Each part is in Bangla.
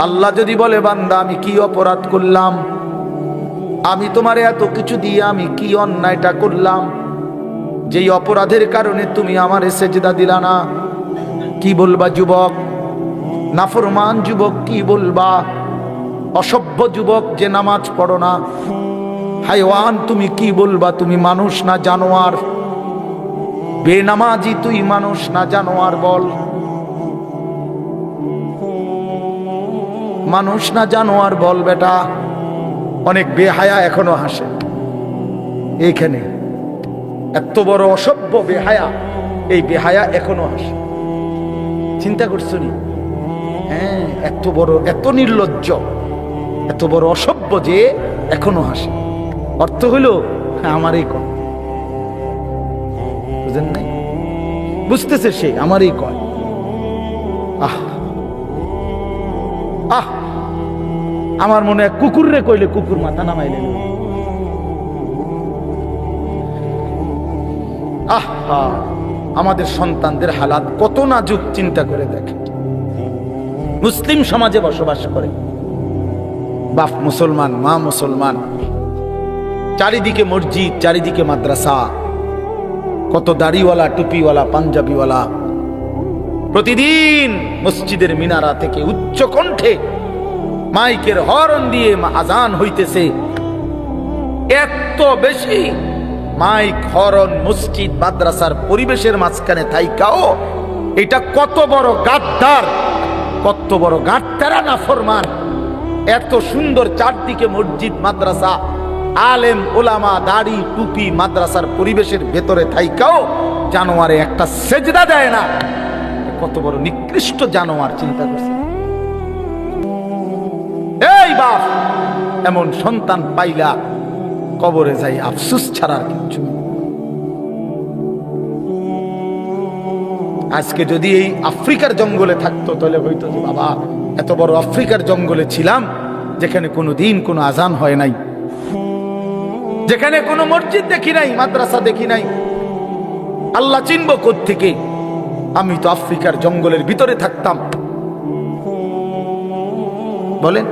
আল্লাহ যদি বলে, বান্দা, আমি কি অপরাধ করলাম? আমি তোমার এত কিছু দিয়ে আমি কি অন্যায়টা করলাম? যেই অপরাধের কারণে তুমি আমার সেজদা দিলা না। কি বলবা, যুবক? নাফরমান যুবক, কি বলবা? অসভ্য যুবক, যে নামাজ পড়ো না। হাইওয়ান, তুমি কি বলবা? তুমি মানুষ না জানোয়ার? বেনামাজি, তুই মানুষ না জানোয়ার বল। মানুষ না জানোয়ার বল বেটা। অনেক বেহায়া এখনও হাসে। এইখানে এত বড় অসভ্য বেহায়া, এই বেহায়া এখনও হাসে। চিন্তা করছ নি? হ্যাঁ এত বড়, এত নির্লজ্জ, এত বড় অসভ্য যে এখনও হাসে। অর্থ হইল হ্যাঁ আমারই কয়। বুঝেন নাই? বুঝতেছে সে আমারই কয়। আমার মনে হয় কুকুর রে কইলে কুকুর মাথা নামাইলে। আহ, আমাদের সন্তানদের হালাত কত নাজুক, চিন্তা করে দেখে। মুসলিম সমাজে বসবাস করে। বাপ মুসলমান, মা মুসলমান। চারিদিকে মসজিদ, চারিদিকে মাদ্রাসা। কত দাড়িওয়ালা, টুপিওয়ালা, পাঞ্জাবিওয়ালা। প্রতিদিন মসজিদের মিনারা থেকে উচ্চ কণ্ঠে মাইকের হরন দিয়ে আজান হইতেছে। এত বেশি মাইক হরন মসজিদ, মাদ্রাসার পরিবেশের মাঝখানে থাইকাও এটা কত বড় গাদ্দার, কত বড় গাদ্দারা না ফরমান। এত সুন্দর চারদিকে মসজিদ, মাদ্রাসা, আলেম, ওলামা, দাড়ি, টুপি মাদ্রাসার পরিবেশের ভেতরে থাইকাও জানোয়ারে একটা সেজদা দেয় না। কত বড় নিকৃষ্ট জানোয়ার চিন্তা করছে। বাপ, এমন সন্তান পাইলা কবরে যাই আফসুস ছাড়ার কিছু আজকে যদি এই আফ্রিকার জঙ্গলে থাকতো, তাহলে হইতো যে বাবা, এত বড় আফ্রিকার জঙ্গলে ছিলাম, যেখানে কোনো দিন কোনো আজান হয় নাই। যেখানে কোনো মসজিদ দেখি নাই, মাদ্রাসা দেখি নাই। আল্লাহ চিনব থেকে আমি তো আফ্রিকার জঙ্গলের ভিতরে থাকতাম। বলেন।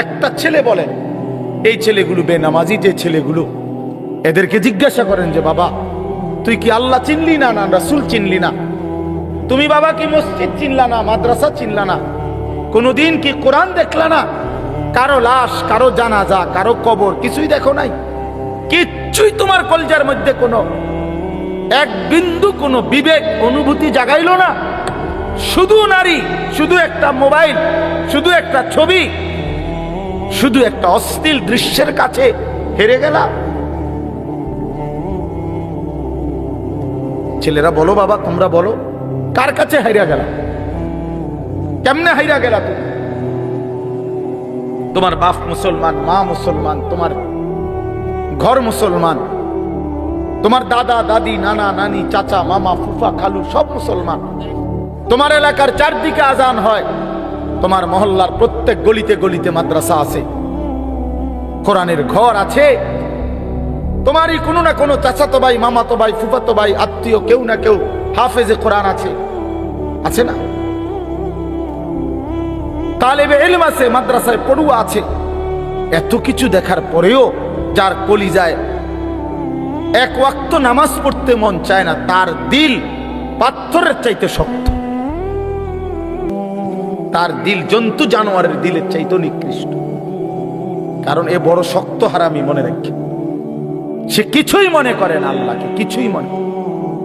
একটা ছেলে বলেন এই ছেলেগুলো বেনামাজি, যে ছেলেগুলো। এদেরকে জিজ্ঞাসা করেন যে, বাবা, তুই কি আল্লাহ চিনলি না না রাসুল চিনলি না? তুমি বাবা কি মসজিদ চিনলা না, মাদ্রাসা চিনলা না? কোনোদিন কি কোরআন দেখলা না? কারও লাশ, কারও জানাজা, কারও কবর, কিছুই দেখো নাই? কিচ্ছুই তোমার কলজার মধ্যে কোনো, এক বিন্দু কোনো বিবেক, অনুভূতি জাগাইল না। শুধু নারী, শুধু একটা মোবাইল, শুধু একটা ছবি শুধু একটা অশ্লীল দৃশ্যের কাছে হেরে গেলা ছেলেরা বলো বাবা, তোমরা বলো, কার কাছে হাইরা গেলা কেমনে হাইরা গেলা তুমি? তোমার বাপ মুসলমান, মা মুসলমান, তোমার ঘর মুসলমান, তোমার দাদা, দাদি, নানা, নানি, চাচা, মামা, ফুফা, খালু, সব মুসলমান। তোমার এলাকার চারদিকে আজান হয়। তোমার মহল্লার প্রত্যেক গলিতে গলিতে মাদ্রাসা আছে। কোরআনের ঘর আছে। তোমারই কোনো না কোনো চাচাতো ভাই, মামাতো ভাই, ফুফাতো ভাই, আত্মীয়, কেউ না কেউ হাফেজে কোরআন আছে। আছে না? তালেবে এলম আছে, মাদ্রাসায় পড়ুয়া আছে। এত কিছু দেখার পরেও যার কলি যায় এক ওয়াক্ত নামাজ পড়তে মন চায় না, তার দিল পাথরের চাইতে শক্ত। তার দিল জন্তু জানোয়ারের দিলের চাইতে নিকৃষ্ট। কারণ এ বড় শক্ত হারামি মনে রাখি। সে কিছুই মনে করে না আল্লাহকে, কিছুই মনে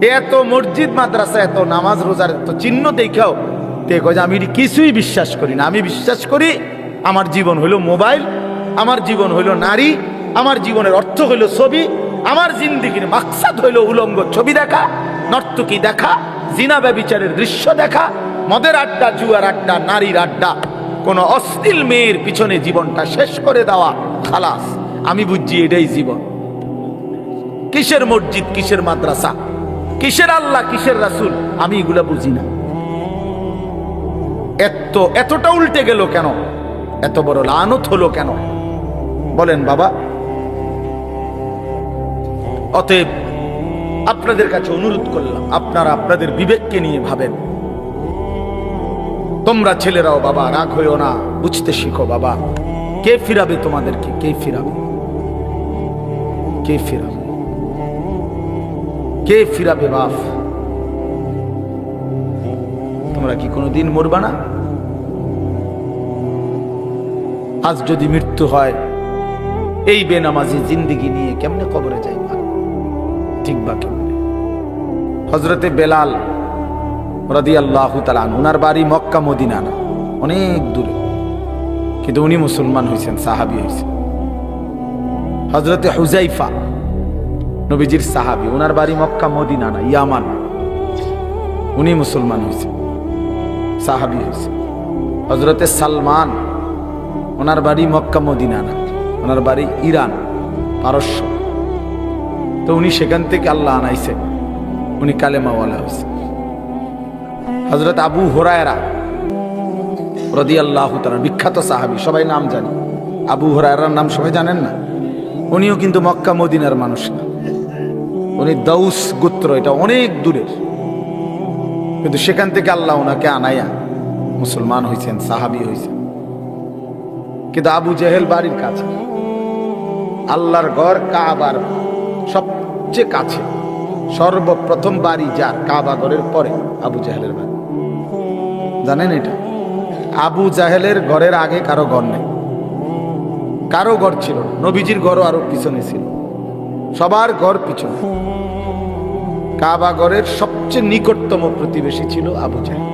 এত মসজিদ, মাদ্রাসা, এত নামাজ, রোজার এত চিহ্ন দেখাও কয় যে আমি কিছুই বিশ্বাস করি না। আমি বিশ্বাস করি আমার জীবন হইল মোবাইল, আমার জীবন হইল নারী, আমার জীবনের অর্থ হইল ছবি, আমার জিন্দিগির মাকসাদ হইল উলঙ্গ ছবি দেখা, নর্তকী দেখা, জিনা ব্যবিচারের দৃশ্য দেখা মদের আড্ডা, জুয়ার আড্ডা, নারীর আড্ডা, কোন অশ্লীল মেয়ের পিছনে জীবনটা শেষ করে দেওয়া, খালাস। আমি বুঝছি এটাই জীবন। কিসের মসজিদ, কিসের মাদ্রাসা? কিসের আল্লাহ, কিসের রাসুল? আমি এগুলা বুঝি না। এত এতটা উল্টে গেল কেন? এত বড় লানত হলো কেন? বলেন বাবা। অতএব আপনাদের কাছে অনুরোধ করলাম, আপনারা আপনাদের বিবেককে নিয়ে ভাবেন। তোমরা ছেলেরাও বাবা, রাগ হইও না, বুঝতে শিখো বাবা। কে ফিরাবে তোমাদেরকে? কে ফিরাবে? কে ফিরাবে? কে ফিরাবে বাপ? তোমরা কি কোনোদিন মরবা না? আজ যদি মৃত্যু হয়, এই বেনামাজি জিন্দিগি নিয়ে কেমনে কবরে যাইবা? ঠিক বা কেমনে? হজরতে বেলাল রাদি আল্লাহ তালান ওনার বাড়ি মক্কা, মদিনা না, অনেক দূরে। কিন্তু উনি মুসলমান হয়েছেন সাহাবি হয়েছেন হজরতে হুজাইফা নবীজির সাহাবি ওনার বাড়ি মক্কা, মদিনা না, ইয়ামান। উনি মুসলমান হয়েছেন সাহাবি হয়েছে হজরতে সালমান, ওনার বাড়ি মক্কা, মদিনা না, ওনার বাড়ি ইরান, পারস্য। তো উনি সেখান থেকে আল্লাহ আনাইছে উনি কালেমাওয়ালা হয়েছে হজরত আবু হোরায়রা রদি আল্লাহ বিখ্যাত সাহাবি, সবাই নাম জানি। আবু হোরায়রার নাম সবাই জানেন না? উনিও কিন্তু মক্কা মদিনার মানুষ না। উনি দাউস গোত্র, এটা অনেক দূরের কিন্তু সেখান থেকে আল্লাহ ওনাকে আনাইয়া মুসলমান হয়েছেন সাহাবি হয়েছেন কিন্তু আবু জেহেল বাড়ির কাছে, আল্লাহর ঘর কাবার সবচেয়ে কাছে, সর্বপ্রথম বাড়ি যার কাবা ঘরের পরে আবু জাহেলের বাড়ি। জানেন এটা? আবু জাহেলের ঘরের আগে কারও ঘর নেই। কারও ঘর ছিল নবীজির ঘরও আরও পিছনে ছিল। সবার ঘর পিছনে। কাবা ঘরের সবচেয়ে নিকটতম প্রতিবেশী ছিল আবু জাহেল।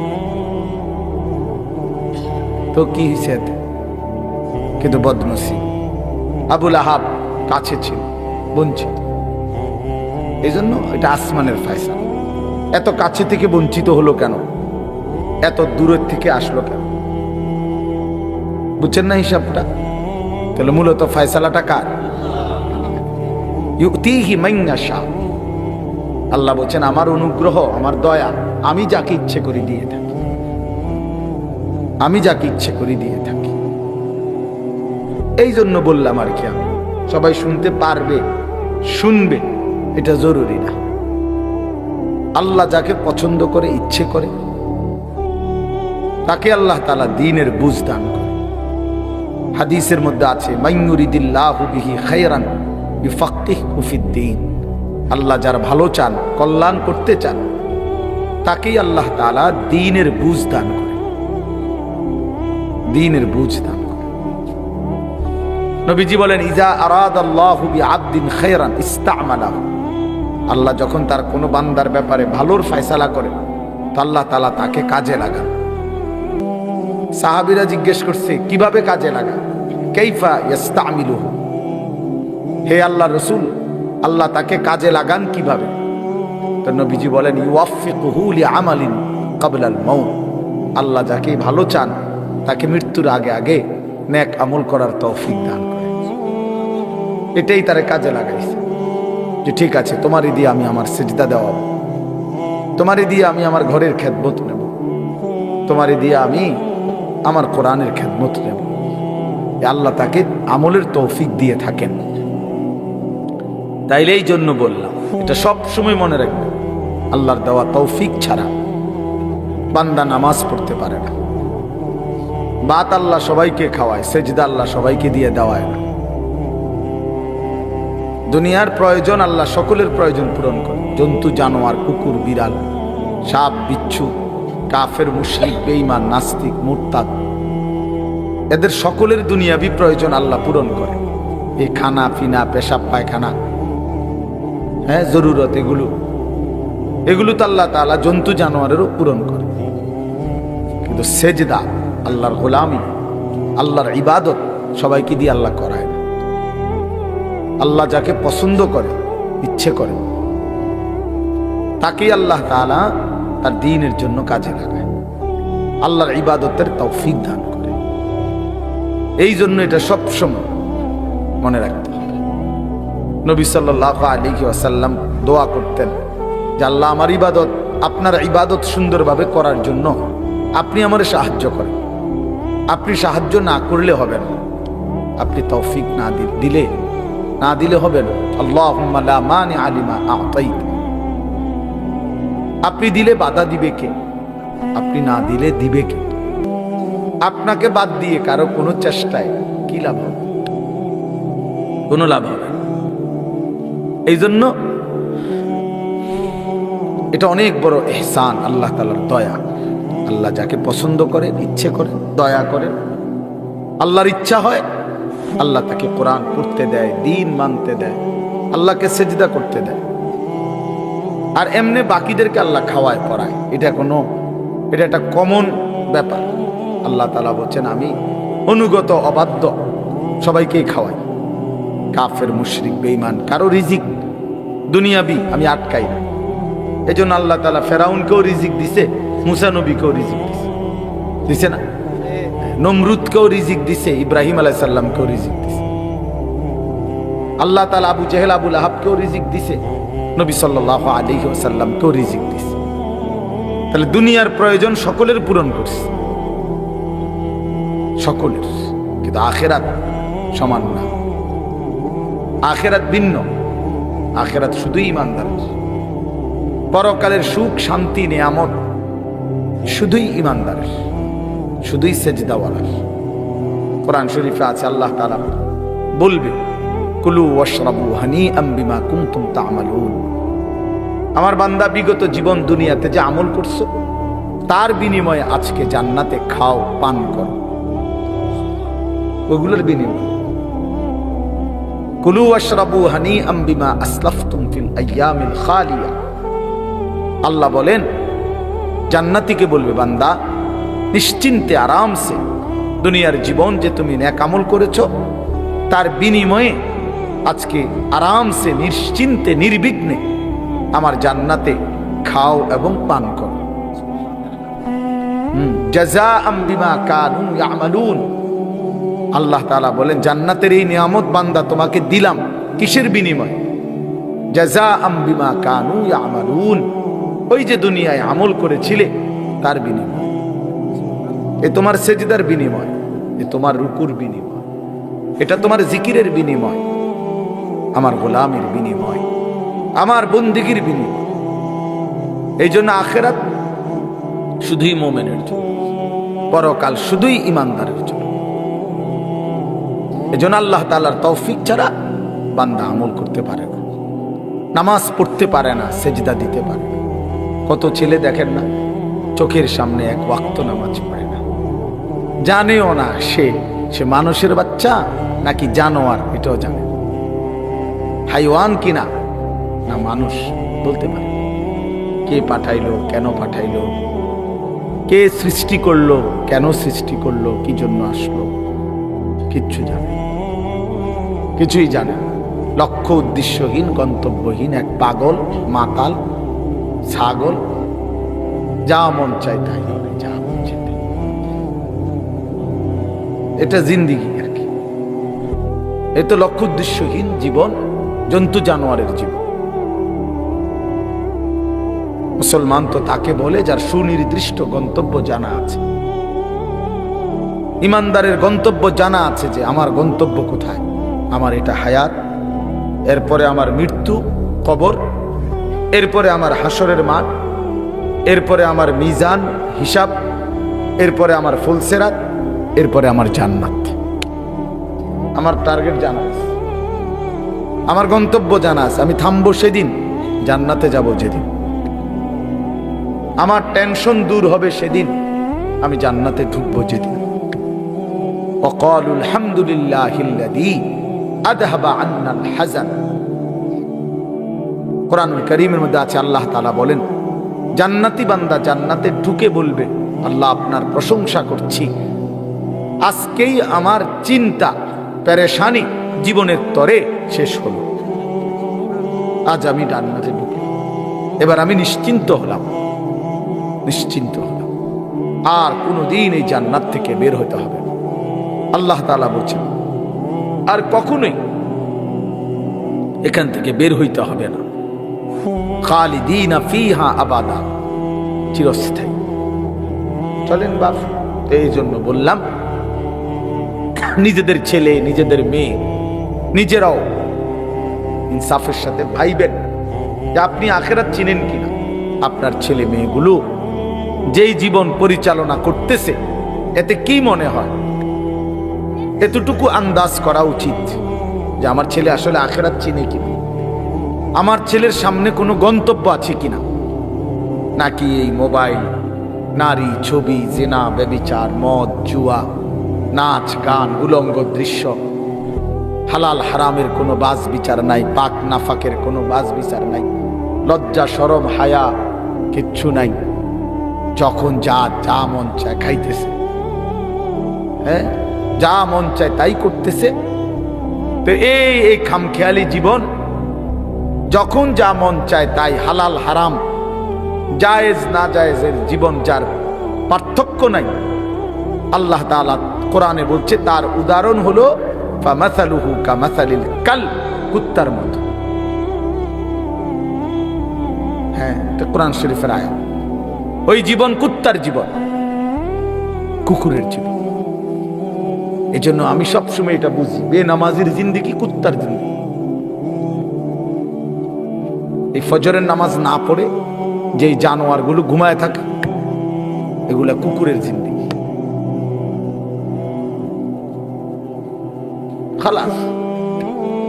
তো কি এতে? কিন্তু বদনসি আবুল আহাব কাছে ছিল, বঞ্চিত। এই জন্য এটা আসমানের ফায়সা এত কাছে থেকে বঞ্চিত হলো কেন? এত দূরের থেকে আসলো কেন? বুঝছেন না হিসাবটা? তাহলে মূলত ফয়সালাটা কার? আল্লাহ বলছেন, আমার অনুগ্রহ, আমার দয়া, আমি যাকে ইচ্ছে করে দিয়ে থাকি। আমি যাকে ইচ্ছে করে দিয়ে থাকি। এই জন্য বললাম আর কি আমি, সবাই শুনতে পারবে, শুনবে, এটা জরুরি না। আল্লাহ যাকে পছন্দ করে, ইচ্ছে করে তাকে আল্লাহ তালা দিনের বুঝ দান করে হাদিসের মধ্যে আছে আল্লাহ যার ভালো চান, কল্যাণ করতে চান, তাকেই আল্লাহ তালা দিনের বুঝ দান করে দিনের বুঝ দান নবীজি বলেন, ইজা আরাদ আল্লাহু খায়রান ইস্তামালাহু। আল্লাহ যখন তার কোনো বান্দার ব্যাপারে ভালোর ফয়সালা করে তো আল্লাহ তালা তাকে কাজে লাগান। সাহাবিরা জিজ্ঞেস করছে, কীভাবে কাজে লাগা কেইফা ইয়াস্তামিলুহু? হে আল্লাহ রসুল, আল্লাহ তাকে কাজে লাগান কীভাবে? তো নবীজি বলেন ইউয়াফিকুহু লিআমালিন ক্বাবলাল মাউত আল্লাহ যাকে ভালো চান, তাকে মৃত্যুর আগে আগে নেক আমল করার তৌফিক দান করে এটাই তারে কাজে লাগাইছে। যে ঠিক আছে, তোমারই দিয়ে আমি আমার সেজদা দেওয়া তোমারই দিয়ে আমি আমার ঘরের খেদমত নেব। তোমারই দিয়ে আমি আমার কোরআনের খেদমত নেব। আল্লাহ তাকে আমলের তৌফিক দিয়ে থাকেন। তাইলে এই জন্য বললাম, এটা সব সময় মনে রাখবে আল্লাহর দেওয়া তৌফিক ছাড়া বান্দা নামাজ পড়তে পারে না। বাত আল্লাহ সবাইকে খাওয়ায়, সেজদা আল্লাহ সবাইকে দিয়ে দেওয়ায় না। দুনিয়ার প্রয়োজন আল্লাহ সকলের প্রয়োজন পূরণ করে। জন্তু, জানোয়ার, কুকুর, বিড়াল, সাপ, বিচ্ছু কাফের, মুশরিক, বেঈমান, নাস্তিক, মুরতাদ। এদের সকলের দুনিয়াবি প্রয়োজন আল্লাহ পূরণ করে। এই খানা, পিনা, পেশাব, পায়খানা। হ্যাঁ জরুরত এগুলো। এগুলো তো আল্লাহ তাআলা জন্তু জানোয়ারেরও পূরণ করে। কিন্তু সেজদা, আল্লাহর গোলামি, আল্লাহর ইবাদত সবাইকে দিয়ে আল্লাহ করায় না। আল্লাহ যাকে পছন্দ করে, ইচ্ছে করে। তাকেই আল্লাহ তাআলা তার দিনের জন্য কাজে লাগায়। আল্লাহর ইবাদতের তৌফিক দান করে। এই জন্য এটা সবসময় মনে রাখতে হবে। নবী সাল্লাহ আলী ওয়াসাল্লাম দোয়া করতেন যে, আল্লাহ আমার ইবাদত, আপনার ইবাদত সুন্দরভাবে করার জন্য আপনি আমার সাহায্য করেন। আপনি সাহায্য না করলে হবে না। আপনি তৌফিক না দিলে না দিলে হবে না। আল্লাহ আলিমা আতাইত। আপনি দিলে বাধা দিবে কে? আপনি না দিলে দিবে কে? আপনাকে বাদ দিয়ে কারও কোনো চেষ্টায় কি লাভ হবে? কোনো লাভ হবে এই জন্য এটা অনেক বড় এহসান আল্লাহ তালার দয়া। আল্লাহ যাকে পছন্দ করেন ইচ্ছে করেন দয়া করেন আল্লাহর ইচ্ছা হয় আল্লাহ তাকে কোরআন পড়তে দেয় দিন মানতে দেয় আল্লাহকে সেজদা করতে দেয়। আর এমনি বাকিদেরকে আল্লাহ খাওয়ায় পড়ায়। এটা কোনো এটা একটা কমন ব্যাপার। আল্লাহ তালা বলছেন, আমি অনুগত, অবাধ্য সবাইকেই খাওয়াই। কাফের, মুশরিক, বেঈমান, কারও রিজিক দুনিয়াবি, আমি আটকাই না। এই জন্য আল্লাহ তালা ফেরাউনকেও রিজিক দিছে, মুসা নবীকেও রিজিক দিছে। দিছে না? নমরুদকেও রিজিক দিছে, ইব্রাহিম আলাই সাল্লামকেও রিজিক দিছে। আল্লাহ তালা আবু জেহেল আবুল আহাবকেও রিজিক দিছে। নবী সাল্লাহ আলী সাল্লামকেও রিজিক দিছে। তাহলে দুনিয়ার প্রয়োজন সকলের পূরণ করছে। সকলের। কিন্তু আখেরাত সমান না। আখেরাত ভিন্ন। আখেরাত শুধুই ইমানদারের পরকালের সুখ, শান্তি, নিয়ামত শুধুই ইমানদারের শুধুই সেজদাওয়ালার। কোরআন শরীফে আছে, আল্লাহ তাআলা বলবে কুলু ওয়াশরাবু হানিআম বিমা কুনতুম তা'মালুন। আমার বান্দা, বিগত জীবন দুনিয়াতে যে আমল করছ, তার বিনিময়ে আজকে জান্নাতে খাও, পান করো। ওগুলোর বিনিময়। কুলু ওয়াশরাবু হানিআম বিমা আসলাফতুম ফিল আইয়ামিল খালিয়া। আল্লাহ বলেন, জান্নাতিকে বলবে, বান্দা, নিশ্চিন্তে আরামসে দুনিয়ার জীবন যে তুমি ন্যাক আমল করেছ, তার বিনিময়ে আজকে আরামসে, নিশ্চিন্তে, নির্বিঘ্নে আমার জান্নাতে খাও এবং পান করো। আল্লাহ তাআলা বলেন, জান্নাতের এই নিয়ামত বান্দা তোমাকে দিলাম কিসের বিনিময়? জাজা বিমা কানু ইয়ামালুন। ওই যে দুনিয়ায় আমল করেছিলে, তার বিনিময়। এ তোমার সেজদার বিনিময়, এ তোমার রুকুর বিনিময়। এটা তোমার জিকিরের বিনিময়। আমার গোলামের বিনিময়, আমার বন্দিগির বিনিময়। এই জন্য আখেরাত শুধুই মোমেনের জন্য, পরকাল শুধুই ইমানদারের জন্য। এই জন্য আল্লাহ তালার তৌফিক ছাড়া বান্দা আমল করতে পারে না, নামাজ পড়তে পারে না, সেজদা দিতে পারে না। কত ছেলে দেখেন না, চোখের সামনে এক ওয়াক্ত নামাজ পড়ে না। জানেও না সে সে মানুষের বাচ্চা নাকি জানোয়ার, এটাও জানে। হাইওয়ান কিনা? না, মানুষ বলতে পারে। কে পাঠাইলো, কেন পাঠাইলো? কে সৃষ্টি করল, কেন সৃষ্টি করল, কি জন্য আসলো? কিচ্ছু জানে কিছুই জানে। লক্ষ্য উদ্দেশ্যহীন, গন্তব্যহীন, এক পাগল, মাতাল, ছাগল। যা মন চাই তাই যা মন চাই এটা জিন্দিগি আর কি। এ তো লক্ষ্য উদ্দেশ্যহীন জীবন জন্তু জানোয়ারের জীবন মুসলমান তো তাকে বলে যার সুনির্দিষ্ট গন্তব্য জানা আছে। ইমানদারের গন্তব্য জানা আছে যে আমার গন্তব্য কোথায়? আমার এটা হায়াত, এরপরে আমার মৃত্যু, কবর, এরপরে আমার হাসরের মাঠ, এরপরে আমার মিজান, হিসাব, এরপরে আমার ফুলসেরাত, এরপরে আমার জান্নাত। আমার টার্গেট জানা আছে। আমার গন্তব্য জানা আছে আমি থামবো সেদিন জান্নাতে যাব যেদিন আমার টেনশন দূর হবে সেদিন আমি জান্নাতে ঢুকবো যেদিন وقالوا الحمد لله الذي أذهب عنا الحزن কোরআনুল করিমের মধ্যে আছে আল্লাহ তাআলা বলেন জান্নাতি বান্দা জান্নাতে ঢুকে বলবে আল্লাহ আপনার প্রশংসা করছি আজকেই আমার চিন্তা পেরেশানি জীবনের তরে শেষ হলো। আজ আমি ডান্নাতে ঢুকে এবার আমি নিশ্চিন্ত হলাম। নিশ্চিন্ত হলাম। আর কোনোদিন এই জান্নাত থেকে বের হতে হবে আল্লাহ তাআলা বলছেন, আর কখনোই এখান থেকে বের হইতে হবে না। খালিদিনা ফিহা আবাদা। চিরস্থায়ী। চলেন বাপ, এই জন্য বললাম, নিজেদের ছেলে, নিজেদের মেয়ে, নিজেরাও ইনসাফের সাথে ভাইবেন যে আপনি আখেরাত চিনেন কিনা? আপনার ছেলে মেয়েগুলো যেই জীবন পরিচালনা করতেছে, এতে কি মনে হয়? এতটুকু আন্দাজ করা উচিত যে আমার ছেলে আসলে আখেরাত চিনে কিনা? আমার ছেলের সামনে কোনো গন্তব্য আছে কিনা? নাকি এই মোবাইল, নারী, ছবি, জেনা, ব্যবিচার, মদ, জুয়া, নাচ, গান, উলঙ্গ দৃশ্য হালাল হারামের কোনো বাজ বিচার নাই, পাক নাফাকের কোনো বাজ বিচার নাই, লজ্জা সরম হায়া কিচ্ছু নাই। যখন যা যা মন চায় খাইতেছে। হ্যাঁ? যা মন চায় তাই করতেছে। তো এই এই খামখেয়ালি জীবন, যখন যা মন চায় তাই হালাল, হারাম, জায়েজ, না জায়েজের জীবন যার পার্থক্য নাই। আল্লাহ তাআলা কোরআনে বলছে, তার উদাহরণ হলো কুত্তার মতো। হ্যাঁ এটা কোরআন শরীফের ওই জীবন কুত্তার জীবন, কুকুরের জীবন। এই জন্য আমি সবসময় এটা বুঝি, বেনামাজির জিন্দিগি কুত্তার জিন্দিগি। এই ফজরের নামাজ না পড়ে যেই জানোয়ারগুলো ঘুমায় থাকে, এগুলা কুকুরের জিন্দিগি। খালাস।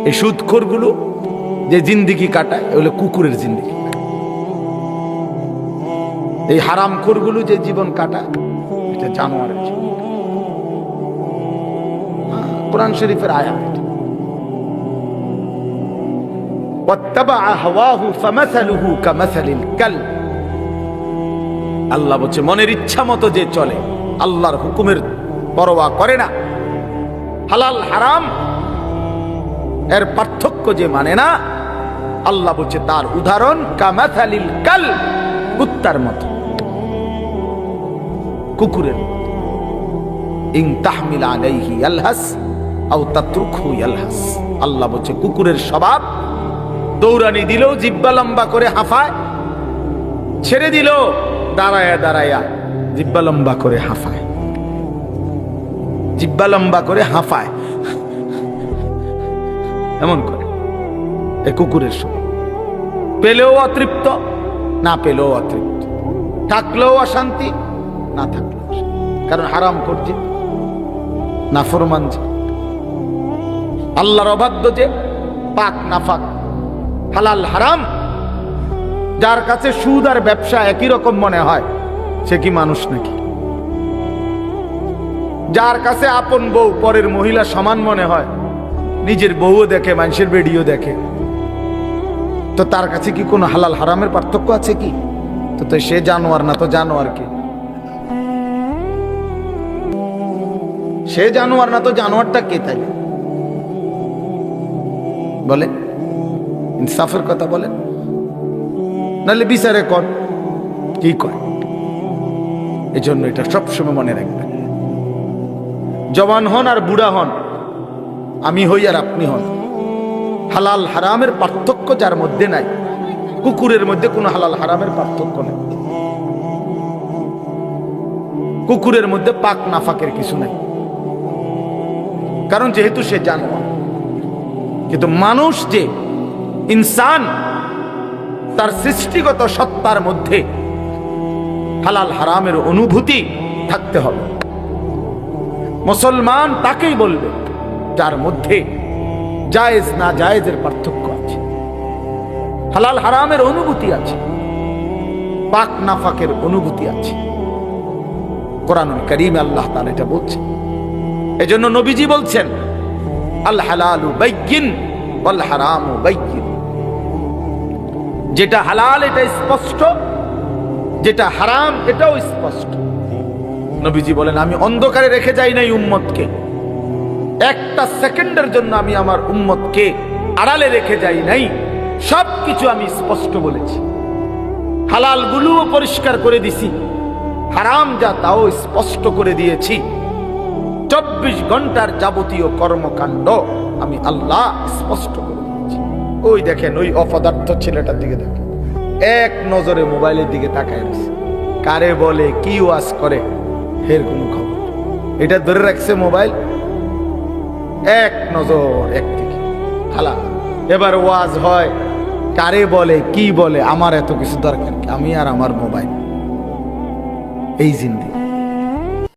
এই সুদখোরগুলো যে জিন্দিগি কাটায় ওগুলো কুকুরের জিন্দিগি। এই হারামখোরগুলো যে জীবন কাটায়, এটা জানোয়ারের জীবন। হ্যাঁ, কোরআন শরীফের আল্লাহ বলছে, মনের ইচ্ছা মতো যে চলে, আল্লাহর হুকুমের পরোয়া করে না। হালাল হারাম এর পার্থক্য যে মানে না, আল্লাহ বলছে তার উদাহরণ কামাথালিল কাল, কুত্তার মতো। কুকুরের বলছে কুকুরের স্বভাব, দৌড়ানি দিলেও জিব্বা লম্বা করে হাফায়, ছেড়ে দিল দাঁড়ায়া দাঁড়ায়া জিব্বা লম্বা করে হাফায়। জিব্বা লম্বা করে হাফায়। এমন করে। এ কুকুরের স্বভাব পেলেও অতৃপ্ত, না পেলেও অতৃপ্ত। থাকলেও অশান্তি, না থাকলেও কারণ হারাম করছে, না ফরমান যে। আল্লাহর অবাধ্য যে, পাক নাফাক হালাল হারাম, যার কাছে সুদ আর ব্যবসা একই রকম মনে হয়, সে কি মানুষ নাকি? যার কাছে আপন বউ পরের মহিলা সমান মনে হয় নিজের বউও দেখে, মানুষের বেডিও দেখে। তো তার কাছে কি কোনো হালাল হারামের পার্থক্য আছে কি? তো তো সে জানোয়ার না, তো জানোয়ার কি? সে জানোয়ার না, তো জানোয়ারটা কে তাই? বলে ইনসাফের কথা বলেন। নাহলে বিচারে কর। কি কয়? এই জন্য এটা সবসময় মনে রাখবেন। জবান হন আর বুড়া হন। আমি হই আর আপনি হন। হালাল হারামের পার্থক্য যার মধ্যে নাই, কুকুরের মধ্যে কোনো হালাল হারামের পার্থক্য নেই। কুকুরের মধ্যে পাক নাফাকের কিছু নাই। কারণ যেহেতু সে জানোয়ার, কিন্তু মানুষ যে ইনসান, তার সৃষ্টিগত সত্তার মধ্যে হালাল হারামের অনুভূতি থাকতে হবে। মুসলমান তাকেই বলবে যার মধ্যে জায়েজ না জায়েজের পার্থক্য আছে। হালাল হারামের অনুভূতি আছে। পাক নাফাকের অনুভূতি আছে। কোরআন করিম আল্লাহ তাআলা এটা বলছে এজন্য নবীজি বলছেন, আল হালালু বাইয়িন ওয়াল যেটা হালাল এটা স্পষ্ট, যেটা হারাম এটাও স্পষ্ট। নবীজি বলেন, আমি অন্ধকারে রেখে যাই নাই উম্মতকে। একটা সেকেন্ডের জন্য আমি আমার উম্মতকে আড়ালে রেখে যাই নাই। সব কিছু আমি স্পষ্ট বলেছি। হালাল গুলোও পরিষ্কার করে দিছি। হারাম যা তাও স্পষ্ট করে দিয়েছি। চব্বিশ ঘণ্টার যাবতীয় কর্মকাণ্ড আমি আল্লাহ স্পষ্ট করে দিয়েছি। ওই দেখেন, ওই অপদার্থ ছেলেটার দিকে দেখেন। এক নজরে মোবাইলের দিকে তাকায় রয়েছে। কারে বলে, কি ওয়াজ করে? এর কোনো খবর। এটা ধরে রাখছে মোবাইল। এক নজর একদিকে খালা, এবার ওয়াজ হয়, কারে বলে, কি বলে, আমার এত কিছু দরকার? আমি আর আমার মোবাইল। এই জিন্দি।